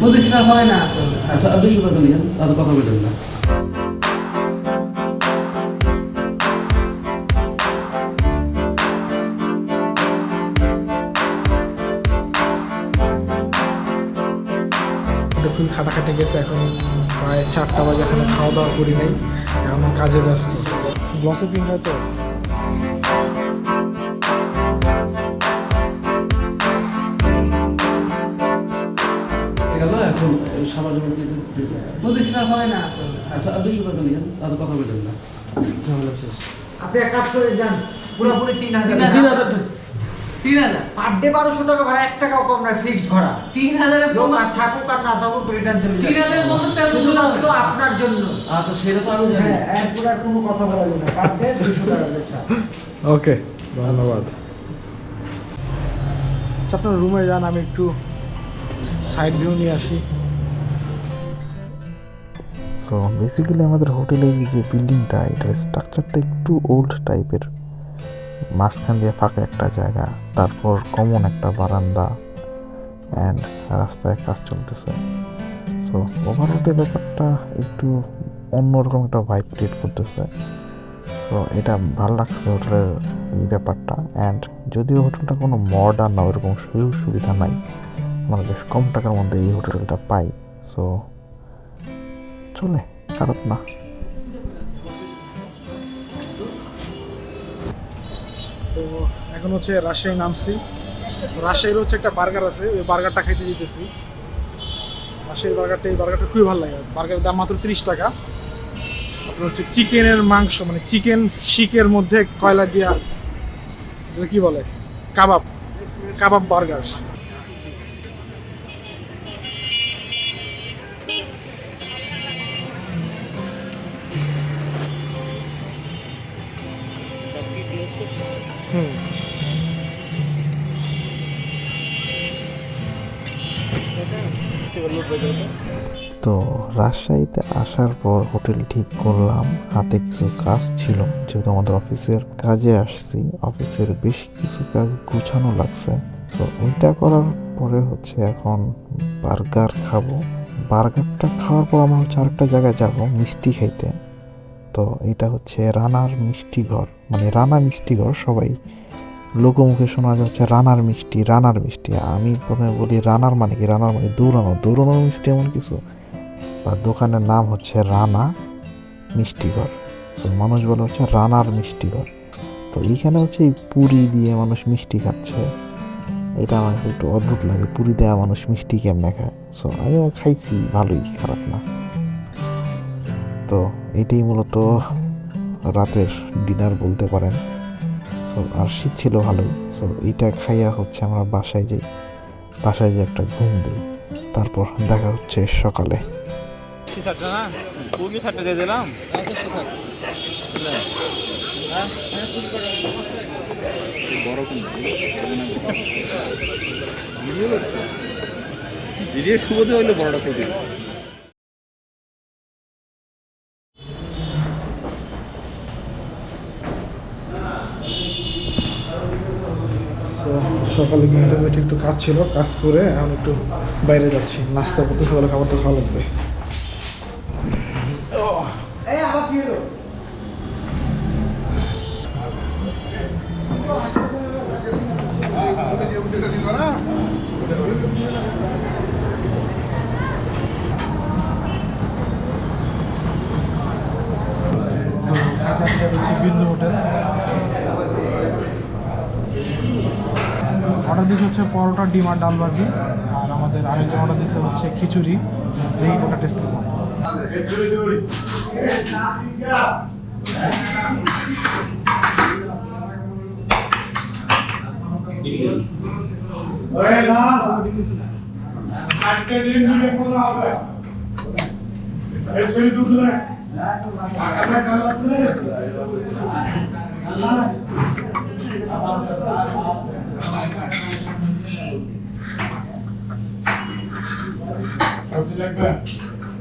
টাকা হয় না। আচ্ছা দুশো টাকা নিয়েন আর কথা বলেন না। ফুল খাটাখাটি গেছে এখন প্রায় চারটা বাজে এখনও খাওয়া দাওয়া করি নাই এখন কাজে ব্যস্ত। গ্লসে প্রিন্ট হয় তো? পঁচিশ টাকা হয়? না আচ্ছা দুশো টাকা আর কথা বলেন না। ঝামেলা শেষ। আপনি এক কাজ করে যান পুরোপুরি তিন হাজার তিন হাজার টাকা। তিন হাজার? পার ডে বারোশো টাকা ভাড়া এক টাকাও কম নয় ফিক্সড ভাড়া। তিন হাজারে লোক আর থাকুক আর না থাকুক রিটার্ন চলে তিন হাজার পঞ্চাশ টাকা শুধুমাত্র আপনার জন্য। আচ্ছা সেটা তো আমি হ্যাঁ এরপর আর কোনো কথা বলা যাবে না। পার ডে দুশো টাকা ওকে ধন্যবাদ। আচ্ছা, আপনার রুমে যান আমি একটু সাইড ভিউ নিয়ে আসি। সো বেসিক্যালি আমাদের হোটেলের যে বিল্ডিংটা এটার স্ট্রাকচারটা একটু ওল্ড টাইপের মাঝখান দিয়ে ফাঁকা একটা জায়গা, তারপর কমন একটা বারান্দা অ্যান্ড রাস্তায় কাজ চলতেছে। সো ওভারঅলের ব্যাপারটা একটু অন্যরকম একটা ভাইব ক্রিয়েট করতেছে। তো এটা ভালো লাগছে হোটেলের ব্যাপারটা অ্যান্ড যদিও হোটেলটা কোনো মডার্ন না ওরকম সুযোগ সুবিধা নাই আমরা বেশ কম টাকার মধ্যে এই হোটেলটা পাই। সো চলে খারাপ না তো এখন হচ্ছে রাজশাহী নামছি। রাজশাহীর হচ্ছে একটা বার্গার আছে, ওই বার্গারটা খাইতে যেতেছি রাজশাহীর বার্গারটা, এই বার্গারটা খুবই ভালো লাগে। বার্গারের দাম মাত্র তিরিশ টাকা। আপনার হচ্ছে চিকেনের মাংস মানে চিকেন শিকের মধ্যে কয়লা দিয়া কি বলে? কাবাব। কাবাব বার্গার। হুম। তো রাজশাহীতে আসার পর হোটেল ঠিক করলাম। হাতে কিছু কাজ ছিল যেহেতু আমাদের অফিসের কাজে আসছি অফিসের বেশ কিছু কাজ গুছানো লাগছে। তো ওইটা করার পরে হচ্ছে এখন বার্গার খাব। বার্গারটা খাওয়ার পর আমরা হচ্ছে আরেকটা জায়গায় যাব মিষ্টি খাইতে। তো এটা হচ্ছে রানার মিষ্টি ঘর। মানে রানা মিষ্টি ঘর সবাই। লোকমুখে শোনা যাচ্ছে রানার মিষ্টি রানার মিষ্টি। আমি প্রথমে বলি রানার মানে কি? রানার মানে দৌড়ানো। দৌড়ানো মিষ্টি এমন কিছু? বা দোকানের নাম হচ্ছে রানা মিষ্টি ঘর। তো মানুষ বলে হচ্ছে রানার মিষ্টি ঘর। তো এইখানে হচ্ছে এই পুরি দিয়ে মানুষ মিষ্টি খাচ্ছে। এটা আমার একটু অদ্ভুত লাগে, পুরি দেওয়া মানুষ মিষ্টি কেমনে খায়? সো আমিও খাইছি, ভালোই, খারাপ না। তো, এটাই মূলত রাতের ডিনার বলতে পারেন। সো আর শীত ছিল ভালোই। সো এইটা খাইয়া হচ্ছে আমরা বাসায় যাই। বাসায় যে একটা ঘুম দিই। তারপর দেখা হচ্ছে সকালে। শুভতে হইলে বড়টা সো সকালে কিন্তু একটু কাজ ছিল, কাজ করে এখন একটু বাইরে যাচ্ছি। নাস্তা করতে সকালে খাবারটা খাওয়া লাগবে। দিয়েছে হচ্ছে পরোটা, ডিম আর ডাল ভাজি। আর আমাদের আরেকজন অর্ডার দিয়েছে হচ্ছে খিচুড়ি। এই ওটা টেস্ট করব।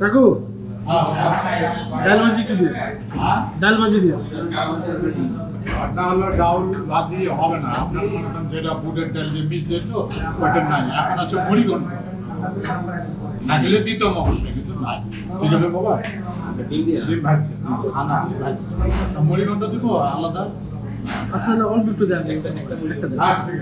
কাকু ডাল ভাজি একটু দিয়ে ডাল ভাজি দিয়ে আপনার হলো ডাউল ভাজি হবে না। আপনার মনে করেন যেটা বুটের ডাল দিয়ে বীজ দিত ওটা নাই। এখন আছে মুড়ি না দিলে দিতাম অবশ্যই কিন্তু নাই। ঠিক আছে বাবা? ডিম ভাজছে আনা দিব আলাদা? আসলে অল্প একটু দেন। একটা। আচ্ছা।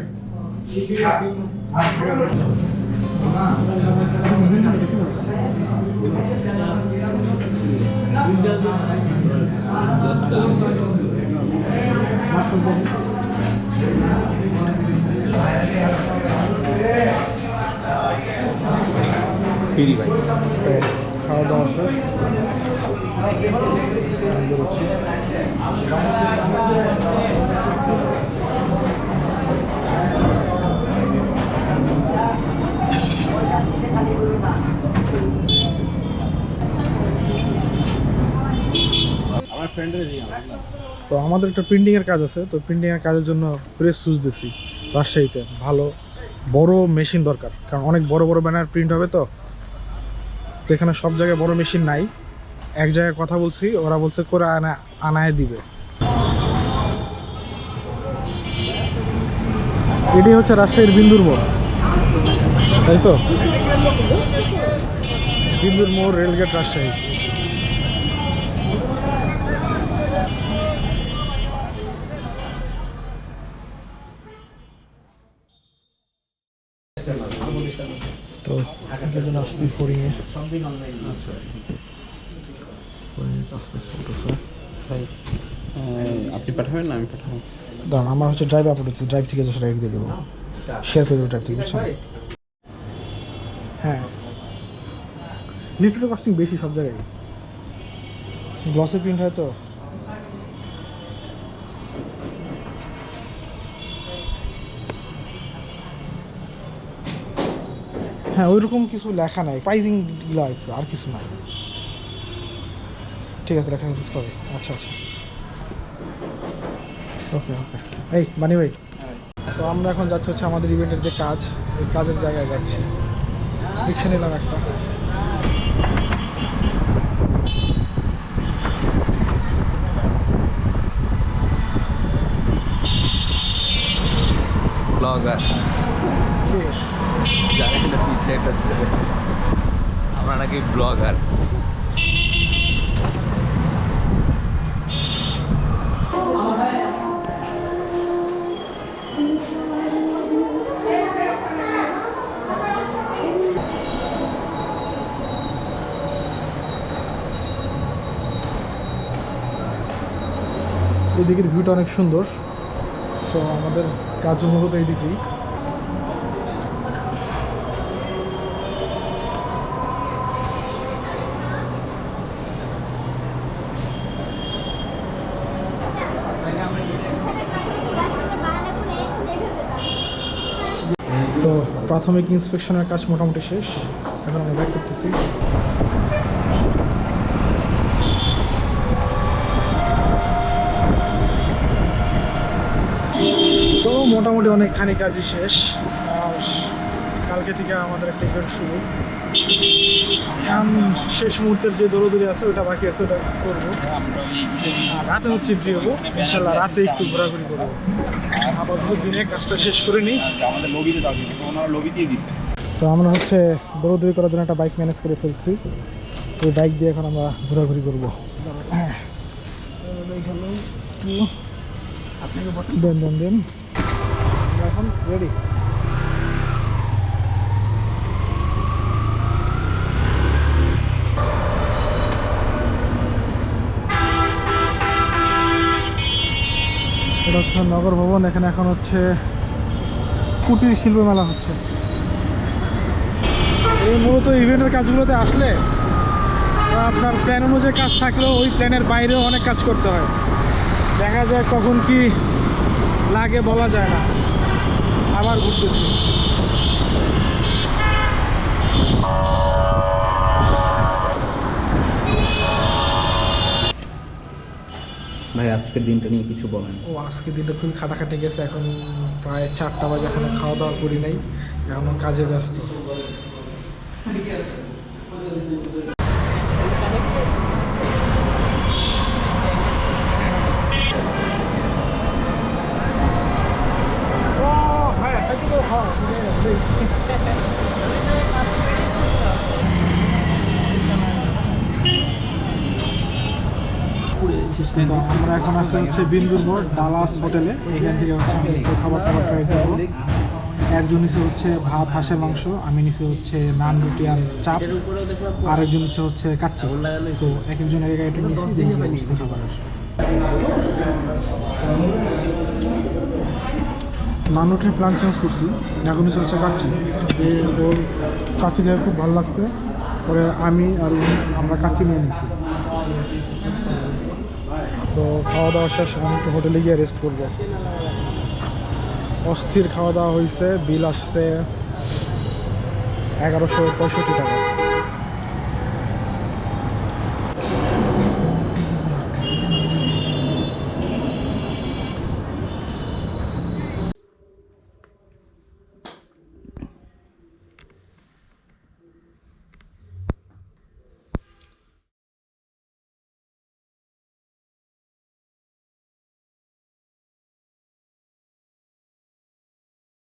খাওয়া দাওয়া তো আমাদের একটা প্রিন্টিং এর কাজ আছে, তো প্রিন্টিং এর কাজের জন্য প্রেস খুঁজতেছি রাজশাহীতে। ভালো, বড় মেশিন দরকার, কারণ অনেক বড় বড় ব্যানার প্রিন্ট হবে তো। তো এখানে সব জায়গায় বড় মেশিন নাই। এক জায়গায় কথা বলছি, ওরা বলছে করে আনা, আনায় দিবে। এটি হচ্ছে রাজশাহীর বিন্দুর মোড়। তাই তো? বিন্দুর মোড়, রেলগেট রাজশাহী। তো আসছি ফরিংয়ে আপনি পাঠাবেন না আমি পাঠাবো। দাঁড়ান আমার হচ্ছে ড্রাইভ আপলোড হচ্ছে ড্রাইভ থেকে রেখে দিয়ে দেবো। শেয়ার করে দেবো ড্রাইভ থেকে বুঝছেন? হ্যাঁ। লিফটের কস্টিং বেশি সব জায়গায়। গ্লসে প্রিন্ট হয় তো। হ্যাঁ ওইরকম কিছু লেখা নাই। প্রাইজিংগুলো আর কিছু নাই। ঠিক আছে লেখা কিছু করে। আচ্ছা আচ্ছা। ওকে ওকে। এই মানি ভাই। তো আমরা এখন যাচ্ছি হচ্ছে আমাদের ইভেন্টের যে কাজ এই কাজের জায়গায় যাচ্ছি। রিক্সা নিলাম একটা। ব্লগার জানেন না পিছনে একটা আমরা নাকি ব্লগার এদিকের ভিউটা অনেক সুন্দর। সো আমাদের কাজ মূলত এইদিকেই। তো প্রাথমিক ইন্সপেকশনের কাজ মোটামুটি শেষ। এখন আমরা ব্যাক করতেছি। তো মোটামুটি অনেকখানি কাজই শেষ। আর কালকে থেকে আমাদের একটা ইভেন্ট শুরু। শেষ মুহূর্তের যে দৌড়দৌড়ি আছে ওটা বাকি আছে ওটা করব। আর রাতে হচ্ছে ফ্রি হব। ইনশাল্লাহ রাতে একটু ঘোরাঘুরি করব। আপাতত দিনে কাজটা শেষ করে নিই। আমাদের লবিতে দাও ওনারা লবিতেই দিচ্ছে তো আমরা হচ্ছে দৌড়দৌড়ি করার জন্য একটা বাইক ম্যানেজ করে ফেলছি। তো ওই বাইক দিয়ে এখন আমরা ঘোরাঘুরি করব। দেন দেন দেন। এখন রেডি এটা হচ্ছে নগর ভবন, এখানে এখন হচ্ছে কুটির শিল্প মেলা হচ্ছে। এই মূলত ইভেন্টের কাজগুলোতে আসলে আপনার প্ল্যান অনুযায়ী কাজ থাকলেও ওই প্ল্যানের বাইরেও অনেক কাজ করতে হয়। দেখা যায় কখন কি লাগে বলা যায় না। আবার ঘুরতেছি। ভাই আজকের দিনটা নিয়ে কিছু বলেন। ও আজকে দিনটা খুবই খাটাখাটি গেছে। এখন প্রায় চারটা বাজে এখনও খাওয়া দাওয়া করি নাই। এখনও কাজে ব্যস্ত ও হ্যাঁ তো আমরা এখন আছি হচ্ছে বিন্দুরগড় ডালাস হোটেলে। এখান থেকে হচ্ছে একটু খাবার টাবার ট্রাই করব। একজন নিচে হচ্ছে ভাত, হাঁসের মাংস, আমি নিচে হচ্ছে নান, রুটি আর চাপ। আরেকজন হচ্ছে হচ্ছে কাচ্চি। তো এক একজন এক এক আইটেম নিচ্ছি দেখি অবস্থা। খাবার নান রুটির প্ল্যান চেঞ্জ করছি। এখন নিচে হচ্ছে কাচ্চি। কাচ্চি দেখে খুব ভালো লাগছে। পরে আমি আর আমরা কাচ্চি নিয়ে নিছি। তো খাওয়া দাওয়া শেষ, আমি একটু হোটেলে গিয়ে রেস্ট করব। অস্থির খাওয়া দাওয়া হয়েছে বিল আসছে এগারোশো পঁয়ষট্টি টাকা।